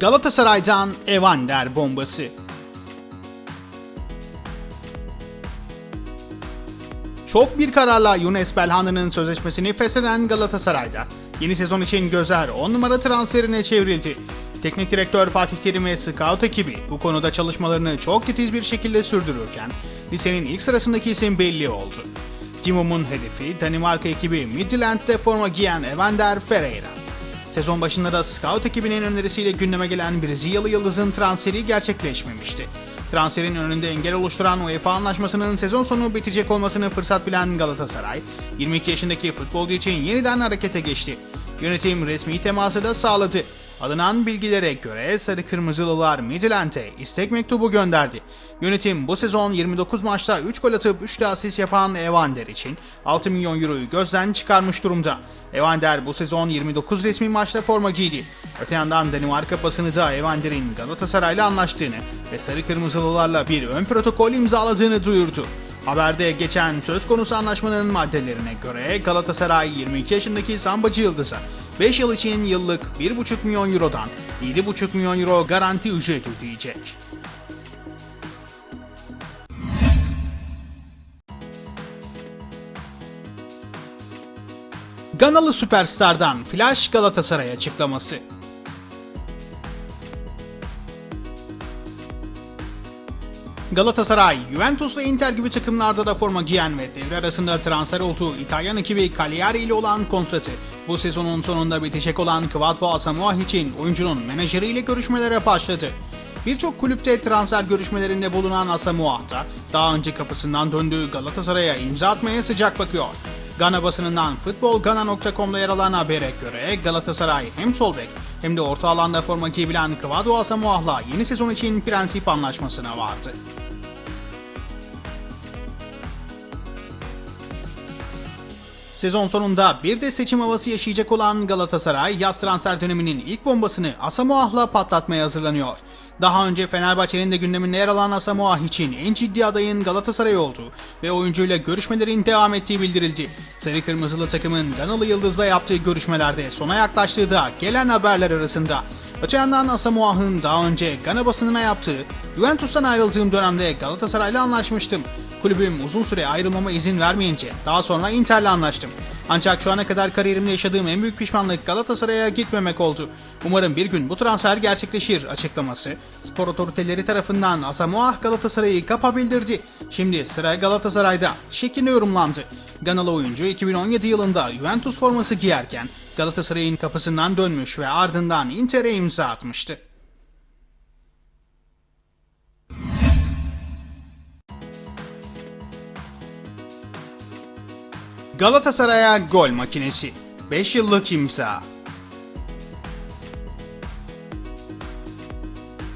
Galatasaray'dan Evander bombası. Çok bir kararla Younes Belhanda'nın sözleşmesini fesheden Galatasaray'da yeni sezon için gözler 10 numara transferine çevrildi. Teknik direktör Fatih Terim ve scout ekibi bu konuda çalışmalarını çok titiz bir şekilde sürdürürken lisenin ilk sırasındaki isim belli oldu. Dimom'un hedefi Danimarka ekibi Midtjylland'de forma giyen Evander Ferreira. Sezon başında da scout ekibinin önerisiyle gündeme gelen Brezilyalı yıldızın transferi gerçekleşmemişti. Transferin önünde engel oluşturan UEFA anlaşmasının sezon sonu bitecek olmasını fırsat bilen Galatasaray, 22 yaşındaki futbolcu için yeniden harekete geçti. Yönetim resmi teması da sağladı. Alınan bilgilere göre Sarı Kırmızılılar Midtjylland'e istek mektubu gönderdi. Yönetim bu sezon 29 maçta 3 gol atıp 3 de asist yapan Evander için 6 milyon euroyu gözden çıkarmış durumda. Evander bu sezon 29 resmi maçta forma giydi. Öte yandan Danimarka basını da Evander'in Galatasaray'la anlaştığını ve Sarı Kırmızılılarla bir ön protokol imzaladığını duyurdu. Haberde geçen söz konusu anlaşmanın maddelerine göre Galatasaray 22 yaşındaki Sambacı Yıldız'a 5 yıl için yıllık 1,5 milyon eurodan 7,5 milyon euro garanti ücret ödeyecek. Ganalı Süperstar'dan Flash Galatasaray açıklaması. Galatasaray, Juventus ve Inter gibi takımlarda da forma giyen ve devre arasında transfer olduğu İtalyan ekibi Cagliari ile olan kontratı bu sezonun sonunda bitecek olan Kvatvo Asamoah için oyuncunun menajeriyle görüşmelere başladı. Birçok kulüpte transfer görüşmelerinde bulunan Asamoah da daha önce kapısından döndüğü Galatasaray'a imza atmaya sıcak bakıyor. Gana basınından futbolgana.com'da yer alan habere göre Galatasaray hem sol bek hem de orta alanda forma giyebilen Kvadro Asamoah'la yeni sezon için prensip anlaşmasına vardı. Sezon sonunda bir de seçim havası yaşayacak olan Galatasaray yaz transfer döneminin ilk bombasını Asamoah'la patlatmaya hazırlanıyor. Daha önce Fenerbahçe'nin de gündeminde yer alan Asamoah için en ciddi adayın Galatasaray olduğu ve oyuncuyla görüşmelerin devam ettiği bildirildi. Sarı Kırmızılı takımın Ganalı Yıldız'la yaptığı görüşmelerde sona yaklaştığı da gelen haberler arasında. Öte yandan Asamoah'ın daha önce Gana basınına yaptığı Juventus'tan ayrıldığım dönemde Galatasaray'la anlaşmıştım. Kulübüm uzun süre ayrılmama izin vermeyince daha sonra Inter'le anlaştım. Ancak şu ana kadar kariyerimde yaşadığım en büyük pişmanlık Galatasaray'a gitmemek oldu. Umarım bir gün bu transfer gerçekleşir açıklaması. Spor otoriteleri tarafından Asamoah Galatasaray'ı kapa bildirdi. Şimdi sıra Galatasaray'da şeklinde yorumlandı. Ganalı oyuncu 2017 yılında Juventus forması giyerken Galatasaray'ın kapısından dönmüş ve ardından Inter'e imza atmıştı. Galatasaray'a gol makinesi. 5 yıllık imza.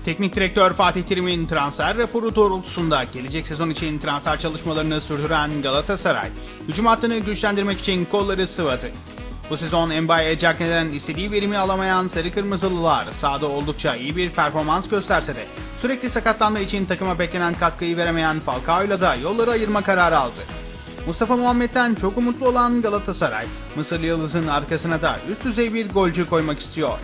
Teknik direktör Fatih Terim'in transfer raporu doğrultusunda gelecek sezon için transfer çalışmalarını sürdüren Galatasaray, hücum hattını güçlendirmek için kolları sıvadı. Bu sezon Mbaye Cagney'den istediği verimi alamayan Sarı Kırmızılılar sahada oldukça iyi bir performans gösterse de sürekli sakatlandığı için takıma beklenen katkıyı veremeyen Falcao'yla da yolları ayırma kararı aldı. Mustafa Muhammed'den çok umutlu olan Galatasaray, Mısırlı Yıldız'ın arkasına da üst düzey bir golcü koymak istiyor.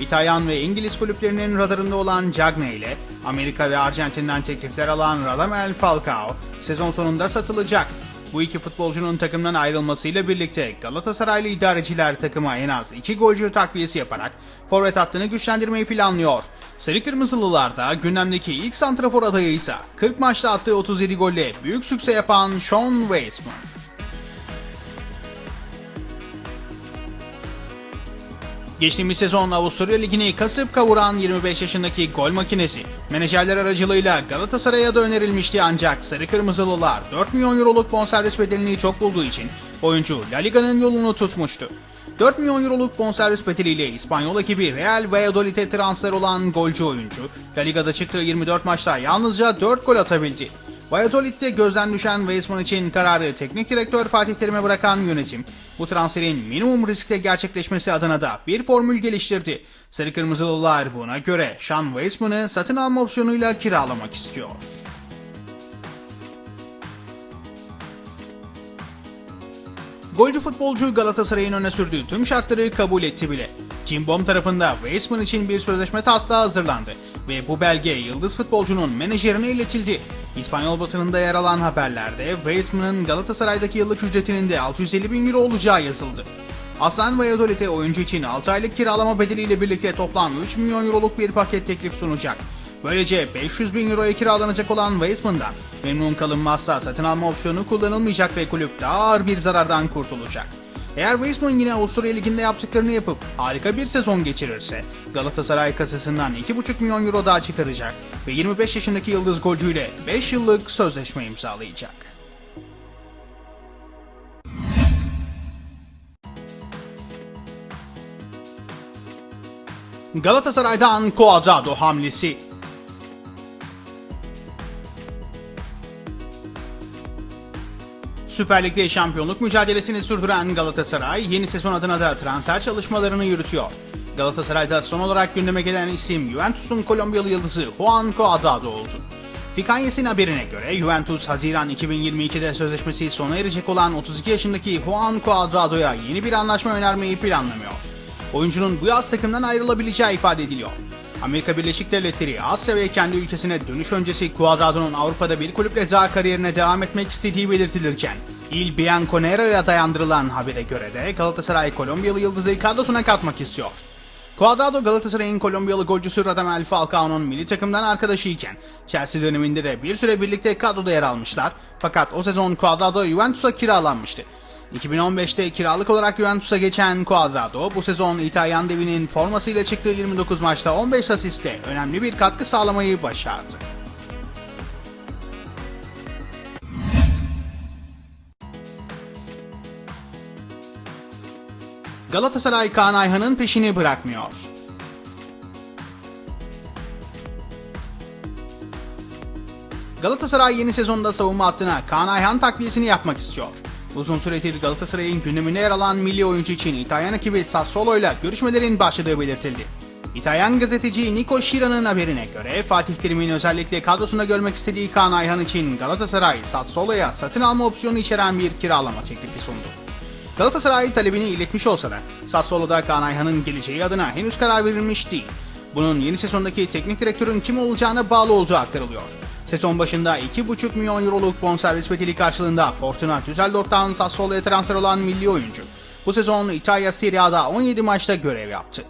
İtalyan ve İngiliz kulüplerinin radarında olan Cagney ile Amerika ve Arjantin'den teklifler alan Radamel Falcao sezon sonunda satılacak. Bu iki futbolcunun takımdan ayrılmasıyla birlikte Galatasaraylı idareciler takıma en az iki golcü takviyesi yaparak forvet hattını güçlendirmeyi planlıyor. Sarı Kırmızılılar da gündemdeki ilk santrafor adayı ise 40 maçta attığı 37 golle büyük sükse yapan Sean Weisman. Geçtiğimiz sezon Avusturya Ligi'ni kasıp kavuran 25 yaşındaki gol makinesi menajerler aracılığıyla Galatasaray'a da önerilmişti ancak Sarı Kırmızılılar 4 milyon euroluk bonservis bedelini çok bulduğu için oyuncu La Liga'nın yolunu tutmuştu. 4 milyon euroluk bonservis bedeliyle İspanyol ekibi Real Valladolid'e transfer olan golcü oyuncu La Liga'da çıktığı 24 maçta yalnızca 4 gol atabildi. Valladolid'de gözden düşen Weisman için kararı teknik direktör Fatih Terim'e bırakan yönetim, bu transferin minimum riskle gerçekleşmesi adına da bir formül geliştirdi. Sarı Kırmızılılar buna göre Sean Weisman'ı satın alma opsiyonuyla kiralamak istiyor. Golcü futbolcu Galatasaray'ın öne sürdüğü tüm şartları kabul etti bile. Cimbom tarafında Weissman için bir sözleşme taslağı hazırlandı ve bu belge yıldız futbolcunun menajerine iletildi. İspanyol basınında yer alan haberlerde Weissman'ın Galatasaray'daki yıllık ücretinin de 650 bin euro olacağı yazıldı. Aslan Valladolid'e oyuncu için 6 aylık kiralama bedeliyle birlikte toplam 3 milyon euroluk bir paket teklif sunacak. Böylece 500 bin euroya kiralanacak olan Weissman'dan memnun kalınmazsa satın alma opsiyonu kullanılmayacak ve kulüp daha ağır bir zarardan kurtulacak. Eğer Weissman yine Avusturya Ligi'nde yaptıklarını yapıp harika bir sezon geçirirse Galatasaray kasasından 2,5 milyon euro daha çıkaracak ve 25 yaşındaki yıldız golcüyle 5 yıllık sözleşme imzalayacak. Galatasaray'dan Cuadrado hamlesi Süper Lig'de şampiyonluk mücadelesini sürdüren Galatasaray yeni sezon adına da transfer çalışmalarını yürütüyor. Galatasaray'da son olarak gündeme gelen isim Juventus'un Kolombiyalı yıldızı Juan Cuadrado oldu. Fikanyes'in haberine göre Juventus Haziran 2022'de sözleşmesi sona erecek olan 32 yaşındaki Juan Cuadrado'ya yeni bir anlaşma önermeyi planlamıyor. Oyuncunun bu yaz takımdan ayrılabileceği ifade ediliyor. Amerika Birleşik Devletleri Asya ve kendi ülkesine dönüş öncesi Cuadrado'nun Avrupa'da bir kulüple daha kariyerine devam etmek istediği belirtilirken Il Bianconero'ya dayandırılan habere göre de Galatasaray Kolombiyalı yıldızı kadrosuna katmak istiyor. Cuadrado Galatasaray'ın Kolombiyalı golcüsü Radamel Falcao'nun milli takımdan arkadaşıyken Chelsea döneminde de bir süre birlikte kadroda yer almışlar. Fakat o sezon Cuadrado Juventus'a kiralanmıştı. 2015'te kiralık olarak Juventus'a geçen Cuadrado bu sezon İtalyan devinin formasıyla çıktığı 29 maçta 15 asiste önemli bir katkı sağlamayı başardı. Galatasaray Kaan Ayhan'ın peşini bırakmıyor. Galatasaray yeni sezonda savunma hattına Kaan Ayhan takviyesini yapmak istiyor. Uzun süredir Galatasaray'ın gündeminde yer alan milli oyuncu için İtalyan ekibi Sassuolo ile görüşmelerin başladığı belirtildi. İtalyan gazeteci Nico Şira'nın haberine göre Fatih Terim'in özellikle kadrosunda görmek istediği Kaan Ayhan için Galatasaray Sassuolo'ya satın alma opsiyonu içeren bir kiralama teklifi sundu. Galatasaray talebini iletmiş olsa da Sassuolo'da Kaan Ayhan'ın geleceği adına henüz karar verilmiş değil. Bunun yeni sezondaki teknik direktörün kim olacağına bağlı olduğu aktarılıyor. Sezon başında 2,5 milyon euroluk bonservis bedeli karşılığında Fortuna Düsseldorf'tan Sassuolo'ya transfer olan milli oyuncu. Bu sezon İtalya Serie A'da 17 maçta görev yaptı.